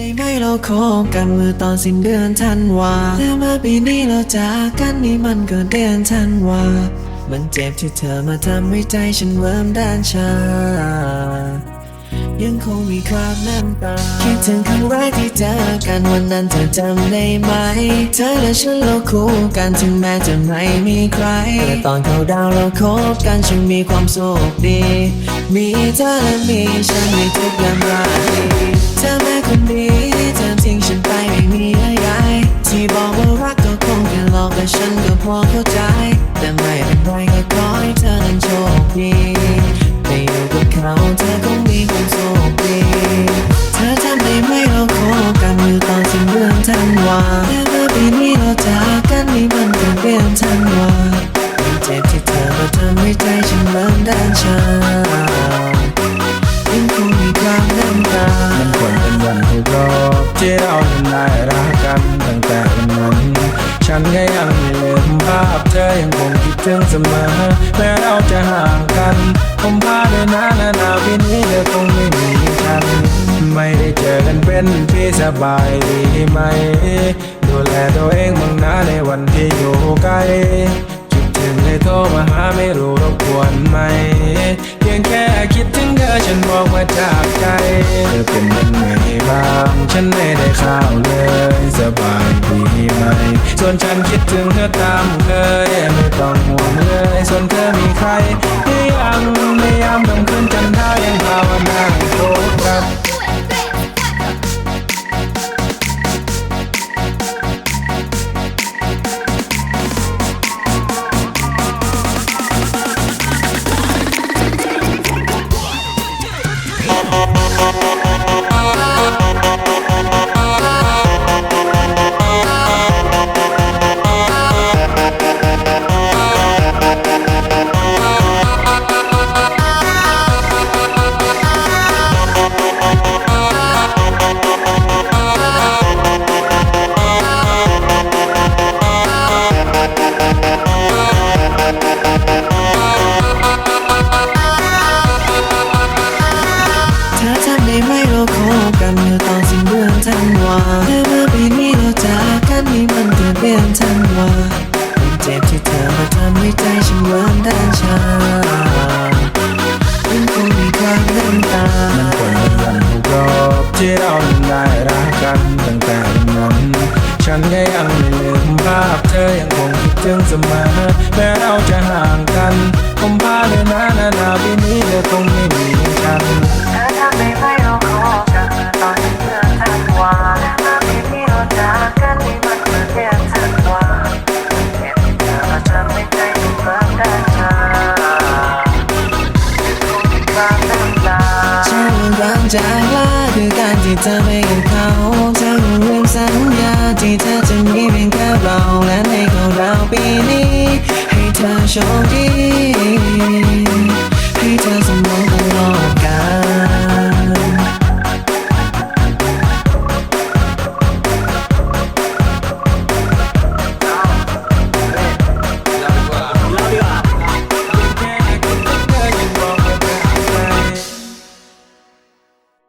ได้ไหมเราคบกันเมื่อตอนสิ้นเดือนธันวาแล้วมาปีนี้เราจากกันนี่มันก็เดือนธันวามันเจ็บที่เธอมาทำให้ใจฉันเวิร์มด้านชา คงมีคราบน้ำตา คิดถึงครั้งแรกที่เจอกันวันนั้นเธอจำได้ไหม เธอและฉันเราคู่กันถึงแม้จะไม่มีใคร แต่ตอนเขาดาวเราคบกันฉันมีความสุขดี มีเธอและมีฉันในทุกยามราตรีเธอแม่คนดีเธอทิ้งฉันไปไม่มีอะไรที่บอกว่ารักก็คงแค่หลอกแต่ฉันก็พอเข้าใจ แต่ไม่เป็นไรก็ขอให้เธอนั้นโชคดีได้ ธันวาแต่เมื่อปีนี้เราจากกันนี่มันก็เดือนธันวามันเจ็บที่เธอมาทำให้ใจฉันเริ่มด้านชายังคงมีความน้ำตามันควรเป็นวันครบรอบที่เรานั้นได้รักกันตั้งแต่วันนั้น ฉันก็ยังไม่ลืมภาพเธอยังคงคิดถึงเสมอแม้ สบายดีไหม ดูแลตัวเองบ้างนะในวันที่อยู่ไกลคิดถึงเลยโทรมาหาไม่รู้รบกวนไหมเพียงแค่คิดถึงเธอฉันบอกว่าจากใจเธอเป็นยังไงบ้างฉันไม่ได้ข่าวเลยสบายดีไหม ส่วนฉันคิดถึงเธอตามเคยไม่ต้องห่วงเลยส่วนเธอมีใคร ก็เดือนธันวามันเจ็บที่เธอมาทำให้ใจฉันเริ่มด้านชายังคงมีความน้ำตามันควรเป็นวันครบรอบที่เราได้รักกันตั้งแต่นนั้นฉันก็ยังไม่ลืมภาพเธอยังคงคิดถึงเสมอแม้เราจะห่างกันผมพาเลยนะนานาปีนี้เธอคงไม่มีฉัน ใช่ว่ารักจากลาคือการที่เธอไปกับเขาเธอลืมสัญญาที่เธอจะมีเพียงแค่เราและในเขาดาปีนี้ ให้เธอโชคดี